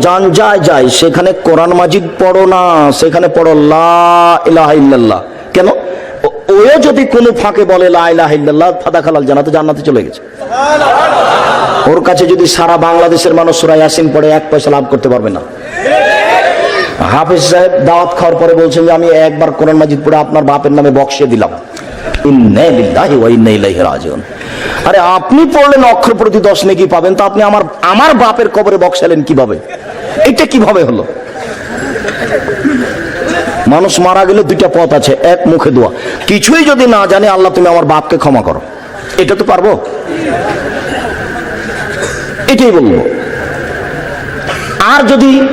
যান যায় যায় সেখানে কোরআন মাজিদ পড়ো না, সেখানে পড়ো লা ইলাহা ইল্লাল্লাহ। কেন? ও- যদি কোনো ফাঁকে বলে লা ইলাহা ইল্লাল্লাহ, ফাদা খালাল জানাতে জান্নাতে চলে গেছে। ওর কাছে যদি সারা বাংলাদেশের মানুষ সুরা ইয়াসিন পড়ে, এক পয়সা লাভ করতে পারবে না। হাফিজ সাহেব দাওয়াত খাওয়ার পরে বলছেন যে, আমি একবার কোরআন মাজিদ পড়ে আপনার বাপের নামে বক্সে দিলাম। আরে, আপনি পড়লেন অক্ষর প্রতি দশ নেকি পাবেন, তো আপনি আমার আমার বাপের কবরে বক্সালেন কীভাবে? এটা কীভাবে হলো? মানুষ মারা গেলে দুইটা পথ আছে, এক মুখে দোয়া। কিছুই যদি না জানে, আল্লাহ তুমি আমার বাপকে ক্ষমা করো। এটা তো পারব? এটাই বলব। আর যদি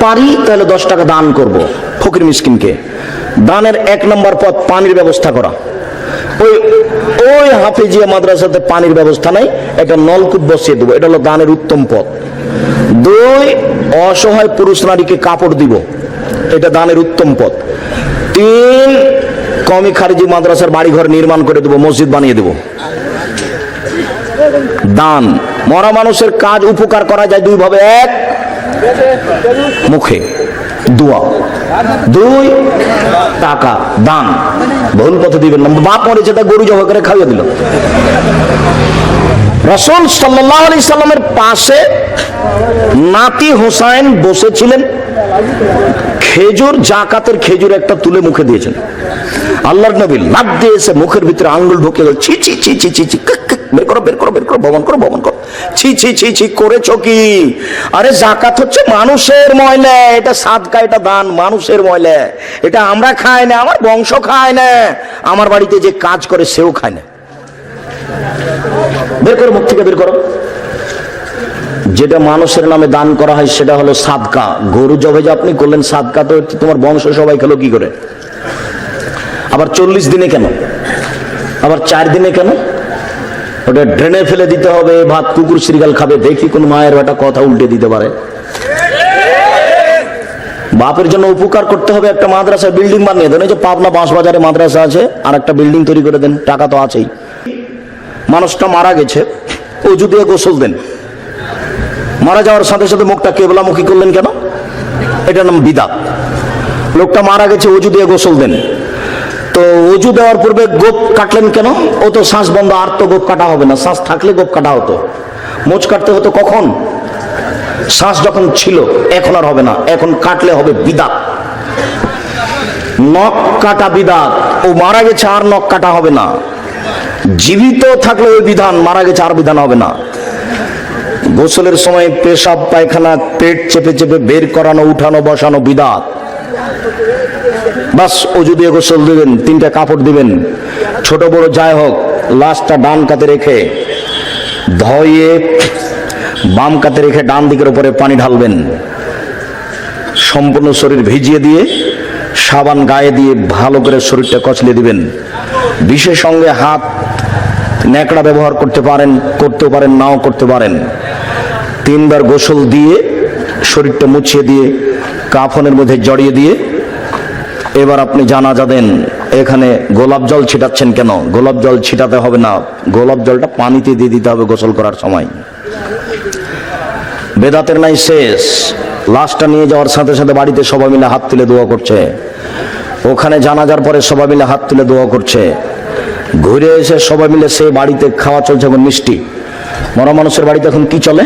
পারি, তাহলে দশ টাকা দান করব ফকির মিসকিনকে। দানের এক নম্বর পথ, পানির ব্যবস্থা করা। ওই ওই হাফিজিয়া মাদ্রাসাতে পানির ব্যবস্থা নাই, একটা নলকূপ বসিয়ে দেবো। এটা হলো দানের উত্তম পথ। দুই, অসহায় পুরুষ নারীকে কাপড় দিব। এটা দানের উত্তম পথ। তিন, কমি খারিজি মাদ্রাসার বাড়িঘর নির্মাণ করে দেবো, মসজিদ বানিয়ে দেবো। দান। মরা মানুষের কাজ উপকার করা যায় দুই ভাবে। এক, মুখে দোয়া। দুই, টাকা, দান। ভুল পথে দিবেন না। বাপ মরেছে, তা গরু জবা করে খাইয়ে দিল। রসুল সাল্লাহ আলি সাল্লামের পাশে নাতি হোসাইন বসেছিলেন। খেজুর, জাকাতের খেজুর একটা তুলে মুখে দিয়েছেন। আল্লাহর নবী লাভ দিয়েছে মুখের ভিতরে আঙ্গুল ঢুকে গেল ছি ছি ছি ছি ছি ছি বের করো বের করো বের করো ভবন করো ভবন করো। ছি ছি ছি ছি, করেছ কি? আরে জাকাত হচ্ছে মানুষের ময়লা, এটা সাদকা, এটা দান, মানুষের ময়লা। এটা আমরা খাই না, আমার বংশ খায় না। আমার বাড়িতে যে কাজ করে সেও খায় না। বের করো, মুখ থেকে বের করো। যেটা মানুষের নামে দান করা হয়, সেটা হলো সাদকা। গরু জবে যে আপনি করলেন, সাদকা তো তোমার বংশ, সবাই খেলো কি করে? আবার চল্লিশ দিনে কেন? আবার চার দিনে কেন? ওটা ড্রেনে ফেলে দিতে হবে, ভাত, কুকুর, সিরিগাল খাবে, দেখি কোন মায়ের বেটা কথা উল্টে দিতে পারে। বাপের জন্য উপকার করতে হবে একটা মাদ্রাসা বিল্ডিং বানিয়ে দেন। এই যে পাবনা বাঁশ বাজারে মাদ্রাসা আছে আর একটা বিল্ডিং তৈরি করে দেন, টাকা তো আছেই। মানুষটা মারা গেছে। অজু দিয়ে গোসল দেন। মারা যাওয়ার সাথে সাথে মুখটা কেবলামুখী করলেন কেন? এটার নাম বিদাত। লোকটা মারা গেছে অজু দিয়ে গোসল দেন। তো অজু দেওয়ার পূর্বে গোপ কাটলেন কেন? ও তো শ্বাস বন্ধ, আর তো গোপ কাটা হবে না। শ্বাস থাকলে গোপ কাটা হতো। মোচ কাটতে হতো কখন? শ্বাস যখন ছিল, এখন আর হবে না। এখন কাটলে হবে বিদাত। নখ কাটা বিদাত। ও মারা গেছে, আর নখ কাটা হবে না। জীবিত থাকলে ওই বিধান, মারা গেছে আর বিধান হবে না। গোসলের সময় পেশাব, পায়খানা, পেট চেপে চেপে বের করানো, উঠানো, বসানো বিদাত। বাস, অজু দিয়ে গোসল দিবেন, তিনটা কাপড় দিবেন। ছোট, বড় যাই হোক, লাশটা ডান কাতে রেখে, ধয়ে বাম কাতে রেখে ডান দিকের উপরে পানি ঢালবেন। সম্পূর্ণ শরীর ভিজিয়ে দিয়ে সাবান গায়ে দিয়ে ভালো করে শরীরটা কচলে দিবেন। বিশেষ সঙ্গে হাত ন্যাকড়া ব্যবহার করতে পারেন, করতেও পারেন, নাও করতে পারেন। তিনবার গোসল দিয়ে শরীরটা মুছিয়ে দিয়ে কাফনের মধ্যে জড়িয়ে দিয়ে এবার আপনি জানাজা দেন, এখানে গোলাপ জল ছিটাচ্ছেন কেন? গোলাপ জল ছিটাতে হবে না, গোলাপ জলটা পানিতে দিয়ে দিতে হবে গোসল করার সময়। বেদাতের নাই শেষ, লাশটা নিয়ে যাওয়ার সাথে সাথে বাড়িতে সবাই মিলে হাত তুলে দোয়া করছে। ওখানে জানাজার পরে সবাই মিলে হাত তুলে দোয়া করছে। ঘুরে এসে সবাই মিলে সে বাড়িতে খাওয়া চলছে এখন মিষ্টি। মরা মানুষের বাড়িতে এখন কি চলে?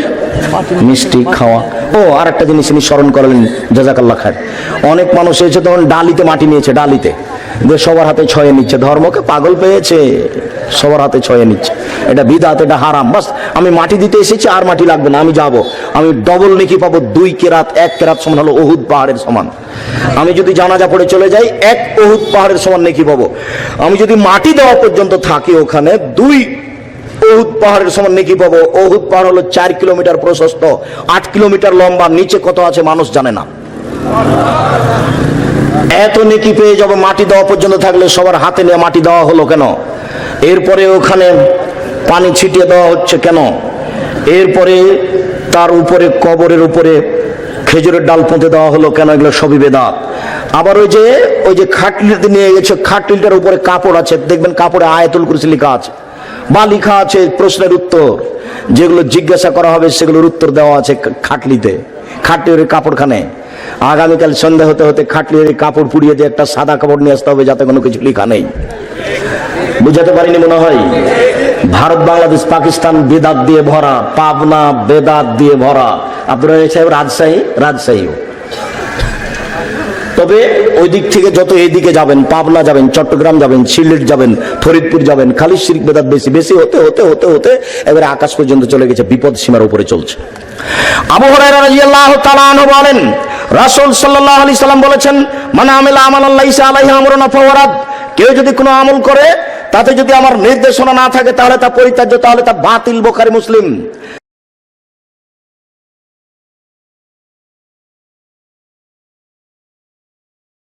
মিষ্টি, খাওয়া। ও আর একটা জিনিস তিনি স্মরণ করলেন জাজাকাল্লা খায় অনেক মানুষ এসে তখন ডালিতে মাটি নিয়েছে, ডালিতে। যে সবার হাতে ছয়ে নিচ্ছে। ধর্মকে পাগল পেয়েছে, সবার হাতে ছয়ে নিচ্ছে। এটা বিদাত, এটা হারাম। বাস, আমি মাটি দিতে এসেছি, আর মাটি লাগবে না, আমি যাব। আমি ডবল নেকি পাবো, দুই কেরাত, এক কেরাত সমান হলো ওহুদ পাহাড়ের সমান। আমি যদি জানাজা পড়ে চলে যাই, এক অহুত পাহাড়ের সমান নেকি পাবো। আমি যদি মাটি দেওয়া পর্যন্ত থাকি ওখানে, দুই ওহুদ পাহাড়ের সমান নেকি পাবো। ওহুদ পাহাড় হলো চার কিলোমিটার প্রশস্ত, আট কিলোমিটার লম্বা, নিচে কত আছে মানুষ জানে না। এত নেকি পেয়ে যাব মাটি দেওয়া পর্যন্ত থাকলে সবার হাতে নিয়ে মাটি দেওয়া হলো কেন? এরপরে ওখানে পানি ছিটিয়ে দেওয়া হচ্ছে কেন? এরপরে তার উপরে, কবরের উপরে খেজুরের ডাল পুঁতে দেওয়া হলো, কেন এগুলো সবই বেদাত? আবার ওই যে ওই যে খাটলিতে নিয়ে গেছে খাটলিটার উপরে কাপড় আছে, দেখবেন কাপড়ে আয়াতুল কুরসি লেখা আছে। বা লেখা আছে প্রশ্নের উত্তর, যেগুলো জিজ্ঞাসা করা হবে সেগুলোর উত্তর দেওয়া আছে খাটলিতে খাটলির কাপড়খানে। আগামীকাল সন্ধ্যা হতে হতে খাটলির কাপড় পুড়িয়ে দিয়ে একটা সাদা কাপড় নিয়ে আসতে হবে, যাতে কোনো কিছু লেখা নেই। বুঝাতে পারিনি মনে হয়? ভারত, বাংলাদেশ, পাকিস্তান, বেদাত দিয়ে ভরা, পাবনা, বেদাত দিয়ে ভরা। আব্দুল রাজাক সাহেব রাজশাহী, রাজশাহীও। তবে ওই দিক থেকে যত এদিকে যাবেন, পাবনা যাবেন, চট্টগ্রাম যাবেন, সিলেট যাবেন, ফরিদপুর যাবেন, খালি শিরিক বেদাত বেশি বেশি হতে হতে হতে হতে এবারে আকাশ পর্যন্ত চলে গেছে, বিপদ সীমার উপরে চলছে। আবু হুরায়রা রাদিয়াল্লাহু তাআলা আনহু বলেন, রাসূল সাল্লাল্লাহু আলাইহি সাল্লাম বলেছেন, মান আমিলা আমালান লাইসা আলাইহি আমরুনা ফাওয়ারাদ কেউ যদি কোনো আমল করে, তাতে যদি আমার নির্দেশনা না থাকে, তাহলে তা পরিত্যাজ্য, তাহলে তা বাতিল বোখারি মুসলিম।